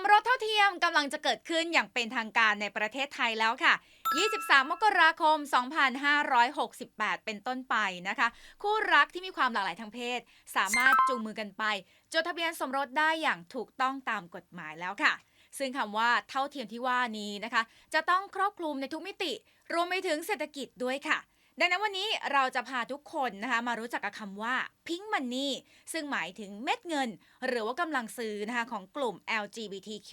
มรสเท่าเทียมกำลังจะเกิดขึ้นอย่างเป็นทางการในประเทศไทยแล้วค่ะ 23 มกราคม 2568 เป็นต้นไปนะคะ คู่รักที่มีความหลากหลายทางเพศ สามารถจูงมือกันไป จดทะเบียนสมรสได้อย่างถูกต้องตามกฎหมายแล้วค่ะ ซึ่งคำว่าเท่าเทียมที่ว่านี้นะคะ จะต้องครอบคลุมในทุกมิติ รวมไปถึงเศรษฐกิจด้วยค่ะ ดังนั้นวันนี้เราจะพาทุกคนนะคะมารู้จักกับคำว่า pink money ซึ่งหมายถึงเม็ดเงิน หรือว่ากำลังซื้อนะคะของกลุ่ม LGBTQ+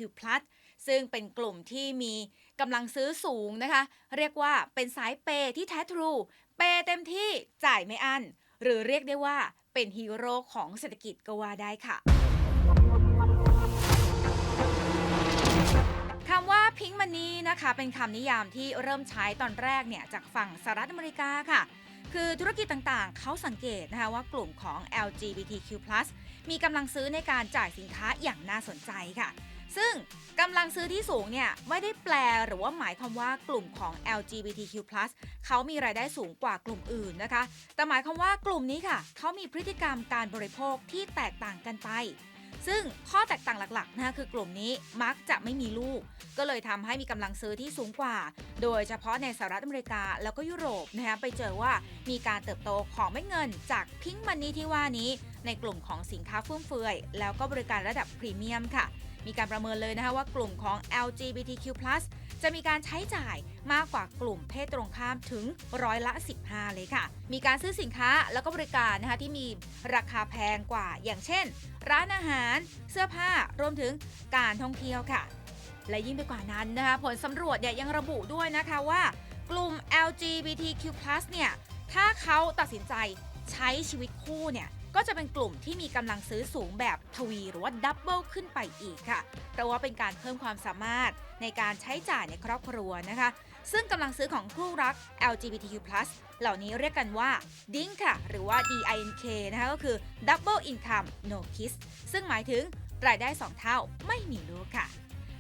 ซึ่งเป็นกลุ่มที่มีกำลังซื้อสูงนะคะ เรียกว่าเป็นสายเปย์ที่แท้ทรู เปย์เต็มที่จ่ายไม่อั้นหรือเรียกได้ว่าเป็นฮีโร่ของเศรษฐกิจก็ว่าได้ค่ะำว่า pink money นะคะเป็นคำนิยามที่เริ่มใช้ตอนแรกเนี่ยจากฝั่งสหรัฐอเมริกาค่ะ คือธุรกิจต่างๆ เขาสังเกตนะคะว่ากลุ่มของ LGBTQ+ มีกำลังซื้อในการจ่ายสินค้าอย่างน่าสนใจค่ะ ซึ่งกำลังซื้อที่สูงเนี่ยไม่ได้แปลหรือว่าหมายความว่ากลุ่มของ LGBTQ+ เขามีรายได้สูงกว่ากลุ่มอื่นนะคะ แต่หมายความว่ากลุ่มนี้ค่ะเขามีพฤติกรรมการบริโภคที่แตกต่างกันไป ซึ่งข้อแตกต่างหลักๆนะคะคือกลุ่มนี้มักจะไม่มีลูก ก็เลยทำให้มีกำลังซื้อที่สูงกว่า โดยเฉพาะในสหรัฐอเมริกาแล้วก็ยุโรปนะคะไปเจอว่ามีการเติบโตของเม็ดเงินจากพิงมันนี่ที่ว่านี้ ในกลุ่มของสินค้าฟุ่มเฟือย แล้วก็บริการระดับพรีเมียมค่ะ มีการประเมินเลยนะคะว่ากลุ่มของ LGBTQ+ จะมีการใช้จ่ายมากกว่ากลุ่มเพศตรงข้ามถึงร้อยละ 15 เลยค่ะ มีการซื้อสินค้าแล้วก็บริการนะคะที่มีราคาแพงกว่า อย่างเช่น ร้านอาหาร เสื้อผ้ารวมถึงการท่องเที่ยวค่ะ และยิ่งไปกว่านั้นนะคะผลสำรวจเนี่ยยังระบุด้วยนะคะว่ากลุ่ม LGBTQ+ เนี่ยถ้าเขาตัดสินใจใช้ชีวิตคู่เนี่ย ก็จะเป็นกลุ่มที่มีกำลังซื้อสูงแบบทวีหรือว่าดับเบิลขึ้นไปอีกค่ะ เพราะว่าเป็นการเพิ่มความสามารถในการใช้จ่ายในครอบครัวนะคะ ซึ่งกำลังซื้อของคู่รัก LGBTQ+ เหล่านี้เรียกกันว่า DINK ค่ะ หรือว่า DINK นะคะก็คือ Double Income No Kids ซึ่งหมายถึงรายได้ 2 เท่าไม่มีลูกค่ะ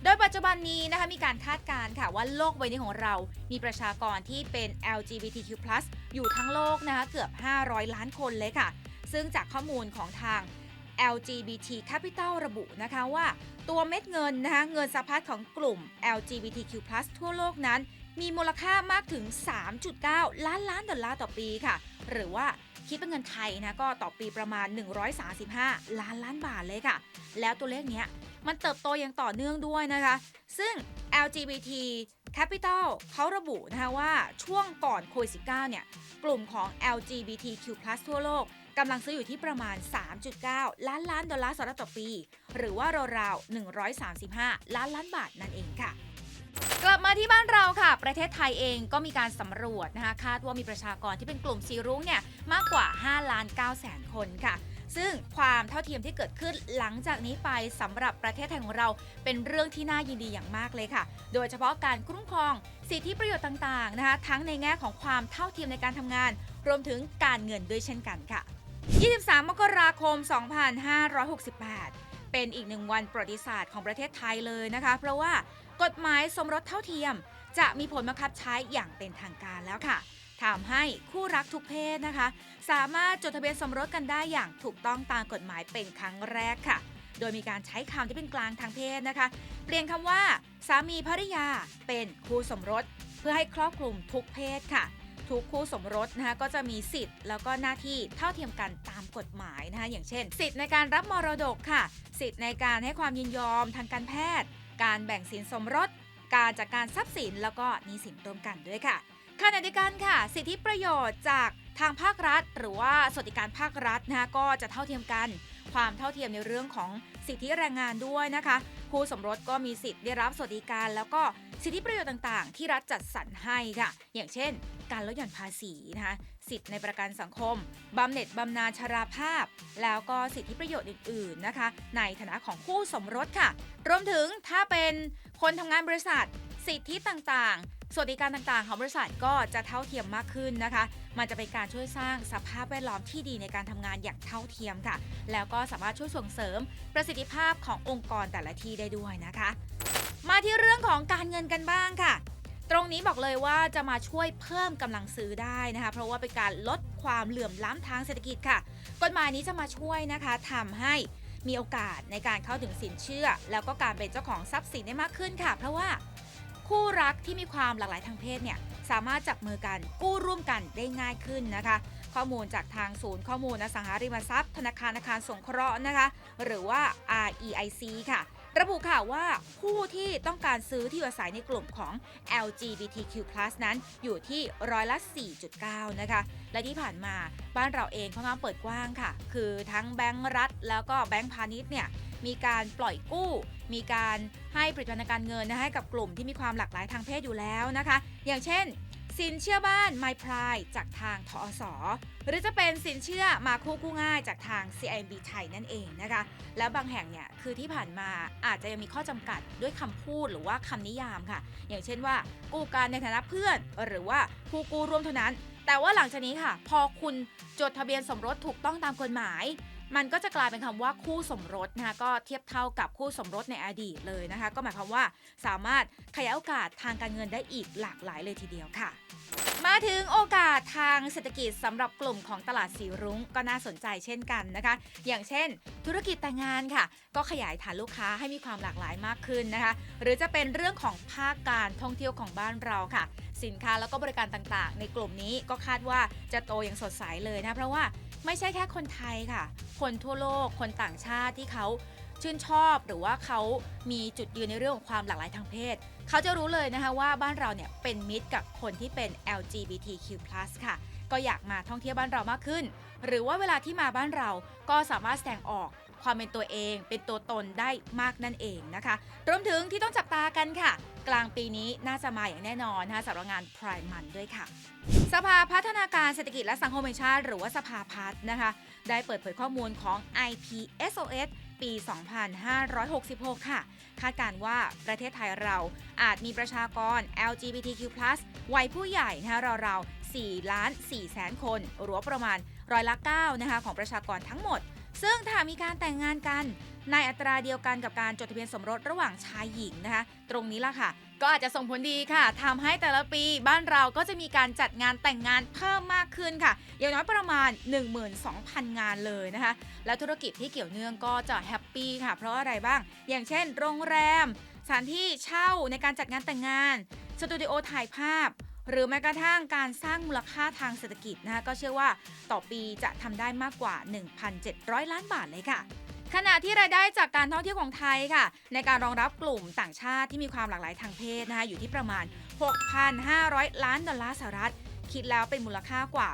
โดยปัจจุบันนี้นะคะมีการคาดการณ์ค่ะว่าโลกใบนี้ของเรา มีประชากรที่เป็น LGBTQ+ อยู่ทั้งโลกนะคะเกือบ 500 ล้านคนเลยค่ะ ซึ่งจากข้อมูลของทาง LGBT Capital ระบุนะคะว่า ตัวเม็ดเงินนะคะเงินสะพัดของกลุ่ม LGBTQ+ ทั่วโลกนั้น มีมูลค่ามากถึง 3.9 ล้านล้านดอลลาร์ต่อปีค่ะ หรือว่าคิดเป็นเงินไทยนะก็ต่อปีประมาณ 135 ล้านล้านบาทเลยค่ะ แล้วตัวเลขเนี้ยมันเติบโตอย่างต่อเนื่องด้วยนะคะ ซึ่ง LGBT Capital เขาระบุนะคะว่าช่วงก่อนโควิด -19 เนี่ย กลุ่มของ LGBTQ+ ทั่วโลก กำลังซื้ออยู่ที่ประมาณ 3.9 ล้านล้านดอลลาร์สหรัฐต่อปี หรือว่าราวๆ135 ล้านล้านบาทนั่นเองค่ะกลับมาที่บ้านเราค่ะ ประเทศไทยเองก็มีการสำรวจนะคะ คาดว่ามีประชากรที่เป็นกลุ่มสีรุ้งเนี่ยมากกว่า 5 ล้าน9แสนคนค่ะ ซึ่งความเท่าเทียมที่เกิดขึ้นหลังจากนี้ไปสำหรับประเทศไทยของเราเป็นเรื่องที่น่ายินดีอย่างมากเลยค่ะ โดยเฉพาะการคุ้มครอง สิทธิประโยชน์ต่างๆนะคะ ทั้งในแง่ของความเท่าเทียมในการทำงาน รวมถึงการเงินด้วยเช่นกันค่ะ 23 มกราคม 2568 เป็นอีกหนึ่งวันประวัติศาสตร์ของประเทศไทยเลยนะคะ เพราะว่ากฎหมายสมรสเท่าเทียม จะมีผลบังคับใช้อย่างเป็นทางการแล้วค่ะทำให้คู่รักทุกเพศนะคะ สามารถจดทะเบียนสมรสกันได้อย่างถูกต้องตามกฎหมายเป็นครั้งแรกค่ะ โดยมีการใช้คำที่เป็นกลางทางเพศนะคะ เปลี่ยนคำว่า สามีภริยาเป็นคู่สมรส เพื่อให้ครอบคลุมทุกเพศค่ะ ทุกคู่สมรสนะคะก็จะมีสิทธิ์แล้วก็หน้าที่เท่าเทียมกันตามกฎหมายนะคะอย่างเช่น สิทธิ์ในการรับมรดกค่ะ สิทธิ์ในการให้ความยินยอมทางการแพทย์ การแบ่งสินสมรส การจัดการทรัพย์สินแล้วก็หนี้สินร่วมกันด้วยค่ะขณะเดียวกันค่ะ สิทธิประโยชน์จากทางภาครัฐ หรือว่าสวัสดิการภาครัฐนะคะก็จะเท่าเทียมกัน ความเท่าเทียมในเรื่องของสิทธิแรงงานด้วยนะคะ คู่สมรสก็มีสิทธิ์ได้รับสวัสดิการแล้วก็ สิทธิประโยชน์ต่างๆ ที่รัฐจัดสรรให้ค่ะ อย่างเช่น การลดหย่อนภาษีนะคะ สิทธิในประกันสังคม บำเหน็จบำนาญชราภาพ แล้วก็สิทธิประโยชน์อื่นๆนะคะ ในฐานะของคู่สมรสค่ะ รวมถึงถ้าเป็นคนทำงานบริษัท สิทธิต่างๆสวัสดิการต่างๆ ของบริษัทก็จะเท่าเทียมมากขึ้นนะคะ มันจะเป็นการช่วยสร้างสภาพแวดล้อมที่ดีในการทำงานอย่างเท่าเทียมค่ะ แล้วก็สามารถช่วยส่งเสริมประสิทธิภาพขององค์กรแต่ละที่ได้ด้วยนะคะ มาที่เรื่องของการเงินกันบ้างค่ะ ตรงนี้บอกเลยว่าจะมาช่วยเพิ่มกำลังซื้อได้นะคะ เพราะว่าเป็นการลดความเหลื่อมล้ำทางเศรษฐกิจค่ะ กฎหมายนี้จะมาช่วยนะคะทำให้มีโอกาสในการเข้าถึงสินเชื่อ แล้วก็การเป็นเจ้าของทรัพย์สินได้มากขึ้นค่ะ เพราะว่าคู่รักที่มีความหลากหลายทางเพศเนี่ยสามารถจับมือกันกู้ร่วมกันได้ง่ายขึ้นนะคะ ข้อมูลจากทางศูนย์ข้อมูลอสังหาริมทรัพย์ ธนาคารอาคารสงเคราะห์นะคะ หรือว่า REIC ค่ะ ระบุค่ะว่าผู้ที่ต้องการซื้อที่อยู่อาศัยในกลุ่มของ LGBTQ+ นั้นอยู่ที่ร้อยละ 4.9 นะคะ และที่ผ่านมาบ้านเราเองค่อนข้างเปิดกว้างค่ะ คือทั้งแบงก์รัฐ แล้วก็แบงก์พาณิชย์เนี่ยมีการปล่อยกู้ มีการให้บริการทางการเงินนะให้กับกลุ่มที่มีความหลากหลายทางเพศอยู่แล้วนะคะ อย่างเช่น สินเชื่อบ้าน My Pride จากทางทอสหรือจะเป็นสินเชื่อมาคู่กู้ง่ายจากทาง CIMB ไทยนั่นเองนะคะ แล้วบางแห่งเนี่ยคือที่ผ่านมาอาจจะยังมีข้อจำกัดด้วยคำพูดหรือว่าคำนิยามค่ะ อย่างเช่นว่า กู้การในฐานะเพื่อน หรือว่าผู้กู้ร่วมเท่านั้น แต่ว่าหลังจากนี้ค่ะ พอคุณจดทะเบียนสมรสถูกต้องตามกฎหมาย มันก็จะกลายเป็นคำว่าคู่สมรสนะคะก็เทียบเท่ากับคู่สมรสในอดีตเลยนะคะ ก็หมายความว่าสามารถขยายโอกาสทางการเงินได้อีกหลากหลายเลยทีเดียวค่ะ มาถึงโอกาสทางเศรษฐกิจสำหรับกลุ่มของตลาดสีรุ้งก็น่าสนใจเช่นกันนะคะ อย่างเช่น ธุรกิจแต่งงานค่ะ ก็ขยายฐานลูกค้าให้มีความหลากหลายมากขึ้นนะคะ หรือจะเป็นเรื่องของภาคการท่องเที่ยวของบ้านเราค่ะ สินค้าแล้วก็บริการต่างๆ ในกลุ่มนี้ก็คาดว่าจะโตอย่างสดใสเลยนะ เพราะว่าไม่ใช่แค่คนไทยค่ะ คนทั่วโลก คนต่างชาติที่เขาชื่นชอบหรือว่าเขามีจุดยืนในเรื่องของความหลากหลายทางเพศ เขาจะรู้เลยนะคะว่าบ้านเราเนี่ยเป็นมิตรกับคนที่เป็น LGBTQ+ ค่ะ ก็อยากมาท่องเที่ยวบ้านเรามากขึ้น หรือว่าเวลาที่มาบ้านเราก็สามารถแสดงออก ความเป็นตัวเอง เป็นตัวตนได้มากนั่นเองนะคะ รวมถึงที่ต้องจับตากันค่ะ กลางปีนี้น่าจะมาอย่างแน่นอนนะคะสำหรับงาน Pride Month ด้วยค่ะ สภาพัฒนาการเศรษฐกิจและสังคมแห่งชาติ หรือว่าสภาพัฒน์นะคะ ได้เปิดเผยข้อมูลของ IPSOS ปี 2566 ค่ะ คาดการณ์ว่าประเทศไทยเราอาจมีประชากร LGBTQ+ วัยผู้ใหญ่นะคะราวๆ4ล้าน4แสนคน หรือว่าประมาณร้อยละ9นะคะของประชากรทั้งหมด ซึ่งถ้ามีการแต่งงานกันในอัตราเดียวกันกับการจดทะเบียนสมรสระหว่างชายหญิงนะคะ ตรงนี้ล่ะค่ะ ก็อาจจะส่งผลดีค่ะทำให้แต่ละปีบ้านเราก็จะมีการจัดงานแต่งงานเพิ่มมากขึ้นค่ะ อย่างน้อยประมาณ 12,000 งานเลยนะคะ และธุรกิจที่เกี่ยวเนื่องก็จะแฮปปี้ค่ะ เพราะอะไรบ้าง อย่างเช่น โรงแรม สถานที่เช่าในการจัดงานแต่งงาน สตูดิโอถ่ายภาพ หรือแม้กระทั่งการสร้างมูลค่าทางเศรษฐกิจนะคะก็เชื่อว่าต่อปีจะทำได้มากกว่า 1,700 ล้านบาทเลยค่ะขณะที่รายได้จากการท่องเที่ยวของไทยค่ะ ในการรองรับกลุ่มต่างชาติที่มีความหลากหลายทางเพศนะคะอยู่ที่ประมาณ 6,500 ล้านดอลลาร์สหรัฐ คิดแล้วเป็นมูลค่ากว่า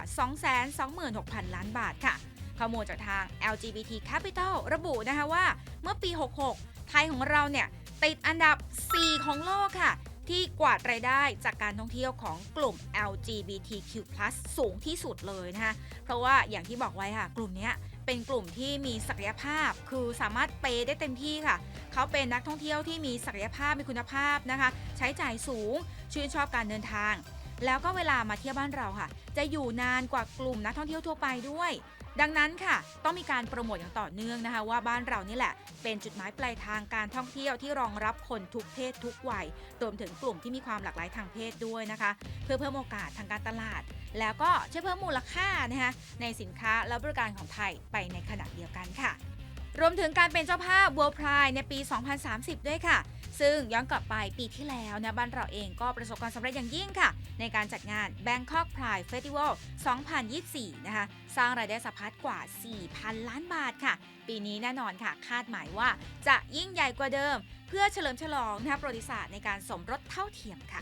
226,000 ล้านบาทค่ะ ข้อมูลจากทาง LGBT Capital ระบุนะคะว่า เมื่อปี 66 ไทยของเราเนี่ย ติดอันดับ 4 ของโลกค่ะ ที่กวาดรายได้จากการท่องเที่ยวของกลุ่ม LGBTQ+ สูงที่สุดเลยนะคะเพราะว่าอย่างที่บอกไว้ค่ะ กลุ่มนี้เป็นกลุ่มที่มีศักยภาพ คือสามารถเปย์ได้เต็มที่ค่ะ เขาเป็นนักท่องเที่ยวที่มีศักยภาพมีคุณภาพนะคะ ใช้จ่ายสูง ชื่นชอบการเดินทาง แล้วก็เวลามาเที่ยวบ้านเราค่ะ จะอยู่นานกว่ากลุ่มนักท่องเที่ยวทั่วไปด้วย ดังนั้นค่ะ ต้องมีการโปรโมทอย่างต่อเนื่องนะคะ ว่าบ้านเรานี่แหละ เป็นจุดหมายปลายทางการท่องเที่ยวที่รองรับคนทุกเพศทุกวัยรวมถึงกลุ่มที่มีความหลากหลายทางเพศด้วยนะคะ เพื่อเพิ่มโอกาสทางการตลาด แล้วก็ช่วยเพิ่มมูลค่านะคะในสินค้าและบริการของไทยไปในขณะเดียวกันค่ะ รวมถึงการเป็นเจ้าภาพ World Pride ในปี 2030 ด้วยค่ะ ซึ่งย้อนกลับไปปีที่แล้วนะบ้านเราเองก็ประสบความสำเร็จอย่างยิ่งค่ะ ในการจัดงาน Bangkok Pride Festival 2024 นะคะ สร้างรายได้สะพัดกว่า 4,000 ล้านบาทค่ะ ปีนี้แน่นอนค่ะ คาดหมายว่าจะยิ่งใหญ่กว่าเดิม เพื่อเฉลิมฉลองนะคะประวัติศาสตร์ในการสมรสเท่าเทียมค่ะ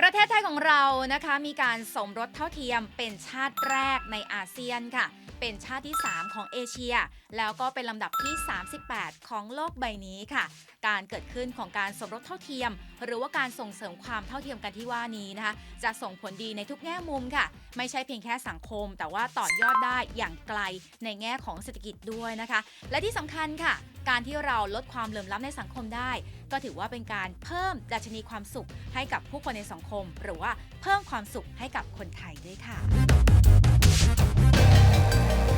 ประเทศไทยของเรานะคะมีการสมรสเท่าเทียมเป็นชาติแรกในอาเซียนค่ะ เป็นชาติที่ 3 ของเอเชีย แล้วก็เป็นลำดับที่ 38 ของโลกใบนี้ค่ะ การเกิดขึ้นของการสมรสเท่าเทียม หรือว่าการส่งเสริมความเท่าเทียมกันที่ว่านี้นะคะ จะส่งผลดีในทุกแง่มุมค่ะ ไม่ใช่เพียงแค่สังคม แต่ว่าต่อยอดได้อย่างไกลในแง่ของเศรษฐกิจด้วยนะคะ และที่สำคัญค่ะ การที่เราลดความเหลื่อมล้ำในสังคมได้ ก็ถือว่าเป็นการเพิ่มดัชนีความสุขให้กับผู้คนในสังคม หรือว่าเพิ่มความสุขให้กับคนไทยด้วยค่ะ Thank you.